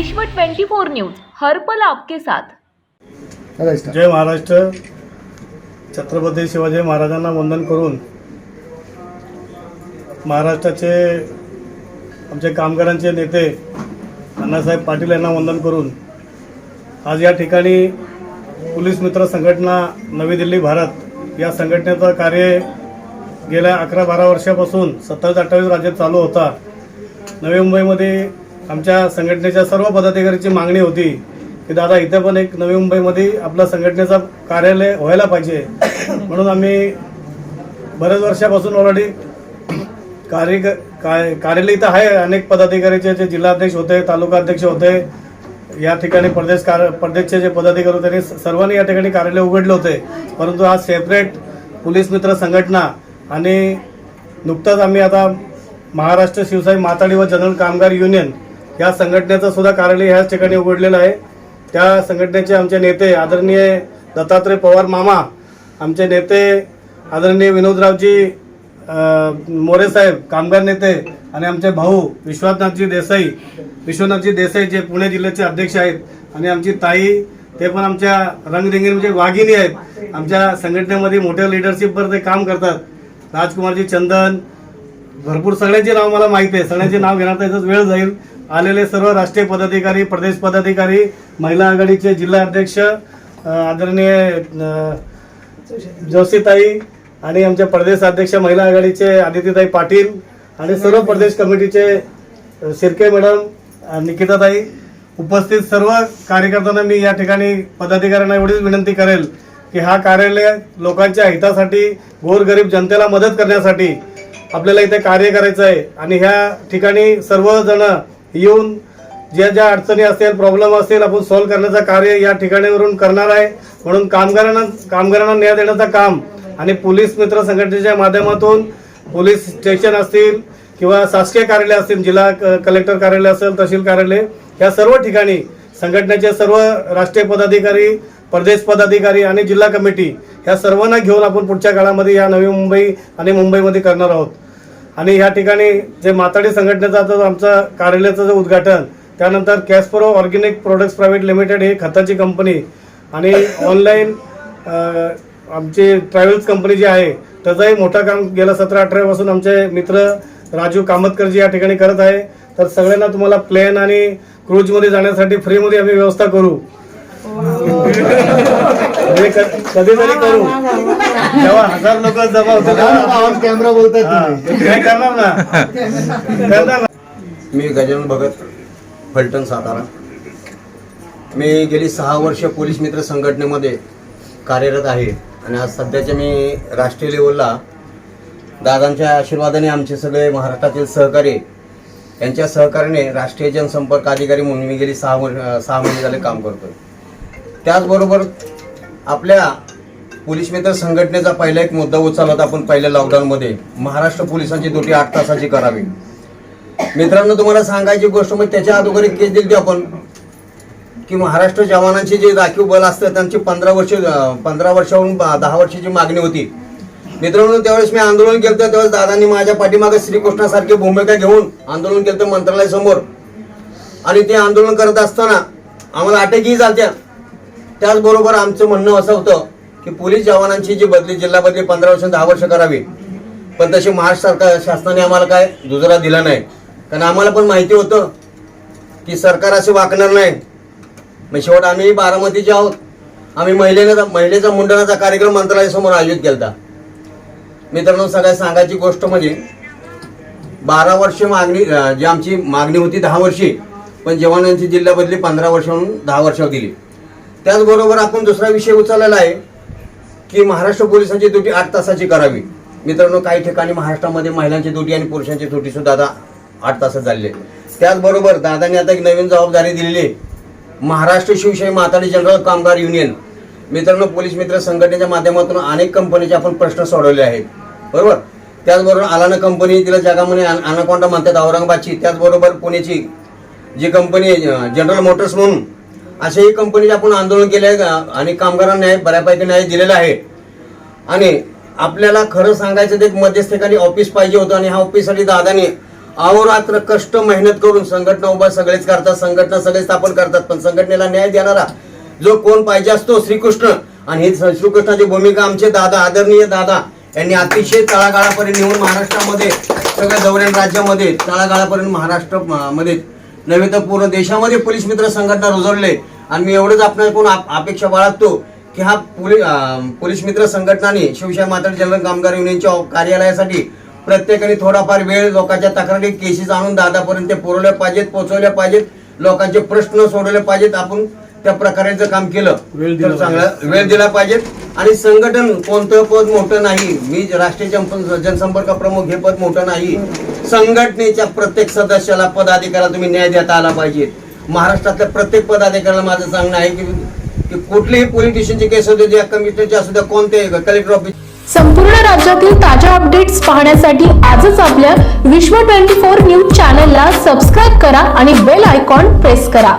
विश्व 24 न्यूज हर्पल आपके साथ. जय महाराष्ट्र. छत्रपती शिवाजी महाराजांना वंदन करून महाराष्ट्राचे आमचे कामगारांचे नेते अण्णासाहेब पाटील यांना वंदन करून आज या ठिकाणी पोलीस मित्र संघटना नवी दिल्ली भारत या संघटनेचं कार्य गेल्या अकरा बारा वर्षापासून सत्तावीस अठ्ठावीस राज्यात चालू होता. नवी मुंबईमध्ये आमच्या संघटनेच्या सर्व पदाधिकाऱ्यांची मागणी होती की दादा इथं पण एक नवी मुंबईमध्ये आपलं संघटनेचं कार्यालय व्हायला पाहिजे. म्हणून आम्ही बऱ्याच वर्षापासून ऑलरेडी कार्य काय कार्यालय इथं आहे. अनेक पदाधिकाऱ्याचे जे जिल्हाध्यक्ष होते तालुका अध्यक्ष होते या ठिकाणी प्रदेश कार प्रदेशचे जे पदाधिकारी होते त्यांनी सर्वांनी या ठिकाणी कार्यालय उघडले होते. परंतु आज सेपरेट पोलीस मित्र संघटना आणि नुकताच आम्ही आता महाराष्ट्र शिवसाई माताडी व जनरल कामगार युनियन या संघटनेचं सुद्धा कार्यालय ह्याच ठिकाणी उघडलेलं आहे. त्या संघटनेचे आमचे नेते आदरणीय दत्तात्रय पवार मामा आमचे नेते आदरणीय विनोदरावजी मोरे साहेब कामगार नेते आणि आमचे भाऊ विश्वनाथजी देसाई विश्वनाथजी देसाई जे पुणे जिल्ह्याचे अध्यक्ष आहेत आणि आमची ताई ते पण आमच्या रंगरिंगी म्हणजे वाघिणी आहेत. आमच्या संघटनेमध्ये मोठ्या लिडरशिपवर ते काम करतात. राजकुमारजी चंदन भरपूर सगळ्यांची नाव मला माहिती आहे. सगळ्यांचे नाव घेणार याचाच वेळ जाईल. आलेले सर्व राष्ट्रीय पदाधिकारी प्रदेश पदाधिकारी महिला आघाडीचे जिल्हा अध्यक्ष आदरणीय जोशीताई आणि आमच्या प्रदेश अध्यक्ष महिला आघाडीचे आदित्यताई पाटील आणि सर्व प्रदेश कमिटीचे शिरके शिर्के मॅडम निकिताताई उपस्थित सर्व कार्यकर्त्यांना मी या ठिकाणी पदाधिकाऱ्यांना एवढीच विनंती करेल की हा कार्यालय लोकांच्या हितासाठी गोरगरीब जनतेला मदत करण्यासाठी आपल्याला इथे कार्य करायचं आहे आणि ह्या ठिकाणी सर्वजण येऊन ज्या ज्या अडचणी असतील प्रॉब्लेम असतील आपण सॉल्व्ह करण्याचं कार्य या ठिकाणीवरून करणार आहे. म्हणून कामगारांना कामगारांना न्याय देण्याचं काम आणि पोलीस मित्र संघटनेच्या माध्यमातून पोलीस स्टेशन असतील किंवा शासकीय कार्यालय असतील जिल्हा क- कलेक्टर कार्यालय असेल तहसील कार्यालय या सर्व ठिकाणी संघटनेचे सर्व राष्ट्रीय पदाधिकारी प्रदेश पदाधिकारी आणि जिल्हा कमिटी ह्या सर्वांना घेऊन आपण पुढच्या काळामध्ये या नवी मुंबई आणि मुंबईमध्ये करणार आहोत. आणि ह्या ठिकाणी जे माताडी संघटनेचं आता आमचं कार्यालयाचं जे उद्घाटन त्यानंतर Caspero organic products private limited ही खताची कंपनी आणि ऑनलाईन आमची ट्रॅव्हल्स कंपनी जी आहे त्याचंही मोठं काम गेल्या सतरा अठरापासून आमचे मित्र राजू कामतकरजी या ठिकाणी करत आहे. तर सगळ्यांना तुम्हाला प्लेन आणि क्रूजमध्ये जाण्यासाठी फ्रीमध्ये आम्ही व्यवस्था करू. हो, हो. म्हणजे कधीतरी करू. जेव्हा हजार लोक जमा कॅमेरा हा, तुम्ही. काय करणार ना? करणार मी गजानन भगत फलटण सातारा. मी गेली सहा वर्ष पोलीस मित्र संघटनेमध्ये कार्यरत आहे. आणि आज सध्याच्या मी राष्ट्रीय लेवलला दादांच्या आशीर्वादाने आमचे सगळे महाराष्ट्रातील सहकारी यांच्या सहकार्याने राष्ट्रीय जनसंपर्क अधिकारी म्हणून मी गेली सहा वर्ष सहा महिने झाले काम करतोय. त्याचबरोबर आपल्या पोलीस मित्र संघटनेचा पहिला एक मुद्दा उचलला होता आपण पहिल्या लॉकडाऊनमध्ये महाराष्ट्र पोलिसांची ड्युटी आठ तासाची करावी. मित्रांनो तुम्हाला सांगायची गोष्ट म्हणजे त्याच्या अगोदर एक केस दिली आपण. की महाराष्ट्र जवानांचे जे राखीव बल असतं त्यांची पंधरा वर्ष पंधरा वर्षाहून दहा वर्षाची मागणी होती. मित्रांनो त्यावेळेस मी आंदोलन केलं त्यावेळेस दादांनी माझ्या पाठीमागे श्रीकृष्णासारखी भूमिका घेऊन आंदोलन केलं मंत्रालयासमोर. आणि ते आंदोलन करत असताना आम्हाला अटकही झाल्या त्याचबरोबर आमचं म्हणणं असं होतं की पोलीस जवानांची जी बदली जिल्हा बदली पंधरा वर्ष दहा वर्ष करावी. पण तशी महाराष्ट्र सरकार शासनाने आम्हाला काय दुजरा दिला नाही. कारण आम्हाला पण माहिती होतं की सरकार असे वाकणार नाही. मग शेवट आम्ही बारामतीचे आहोत. आम्ही महिलेनं महिलेचा मुंडनाचा कार्यक्रम मंत्रालयासमोर आयोजित केला मित्रांनो सगळ्यात सांगायची गोष्ट म्हणजे बारा वर्ष मागणी जी आमची मागणी होती दहा वर्षी पण जवानांची जिल्हा बदली पंधरा वर्षाहून दहा वर्षावर दिली. त्याचबरोबर आपण दुसरा विषय उचललेला आहे की महाराष्ट्र पोलिसांची ड्युटी आठ तासाची करावी. मित्रांनो काही ठिकाणी महाराष्ट्रामध्ये महिलांची ड्युटी आणि पुरुषांची ड्युटी सुद्धा आता आठ तासात झालेली आहे त्याचबरोबर दादांनी आता एक नवीन जबाबदारी दिलेली आहे. Maharashtra Shivshahi Mathadi general Kamgar union. मित्रांनो पोलीस मित्र संघटनेच्या माध्यमातून अनेक कंपनीचे आपण प्रश्न सोडवले आहेत. बरोबर? त्याचबरोबर आलाना कंपनी तिला जगामध्ये अनाकोंडा म्हणतात औरंगाबादची. त्याचबरोबर पुण्याची जी कंपनी जनरल मोटर्स म्हणून अशाही कंपनीचे आपण आंदोलन केले आहे आणि कामगारांना न्याय बऱ्यापैकी न्याय दिलेला आहे. आणि आपल्याला खरं सांगायचं तर एक मध्यस्थकाली ऑफिस पाहिजे होतं आणि ह्या ऑफिससाठी दादाने अहोरात्र कष्ट मेहनत करून संघटना उभा सगळेच करतात संघटना सगळे स्थापन करतात पण संघटनेला न्याय देणारा जो कोण पाहिजे असतो श्रीकृष्ण. आणि हे श्रीकृष्णाची भूमिका आमचे दादा आदरणीय दादा यांनी अतिशय तळागाळापर्यंत येऊन महाराष्ट्रामध्ये सगळ्या दौऱ्यान राज्यामध्ये तळागाळापर्यंत महाराष्ट्रमध्ये नव्हे तर पूर्ण देशामध्ये पोलीस मित्र संघटना रुजवले. आणि मी एवढंच आपल्याकडून आप- अपेक्षा बाळगतो की हा पोलीस पोलीस मित्र संघटनाने शिवशाही माता जनरल कामगार युनियनच्या कार्यालयासाठी प्रत्येकाने थोडाफार वेळ लोकांच्या तक्रारी केसेस आणून दादापर्यंत पुरवल्या पाहिजेत पोहोचवल्या पाहिजेत लोकांचे प्रश्न सोडवले पाहिजेत. आपण त्या प्रकारे जर काम केलं वेळ दिला तर चांगलं वेळ दिला पाहिजेत आणि संघटन कोणतं पद मोठं नाही मी राष्ट्रीय जन- जनसंपर्क प्रमुख हे पद मोठं नाही. संघटनेच्या प्रत्येक सदस्याला पदाधिकाऱ्याला तुम्ही न्याय देता आला पाहिजे. महाराष्ट्रातल्या प्रत्येक पदाधिकाऱ्याला माझं सांगणं आहे की कुठलेही कुठलीही केस असू द्या कमिशनरचे असू द्या कोणते कलेक्टर ऑफिस संपूर्ण राज्यातील ताज्या अपडेट्स पाहण्यासाठी आजच आपल्या विश्व ट्वेंटी फोर न्यूज चॅनलला सबस्क्राईब करा आणि बेल आयकॉन प्रेस करा.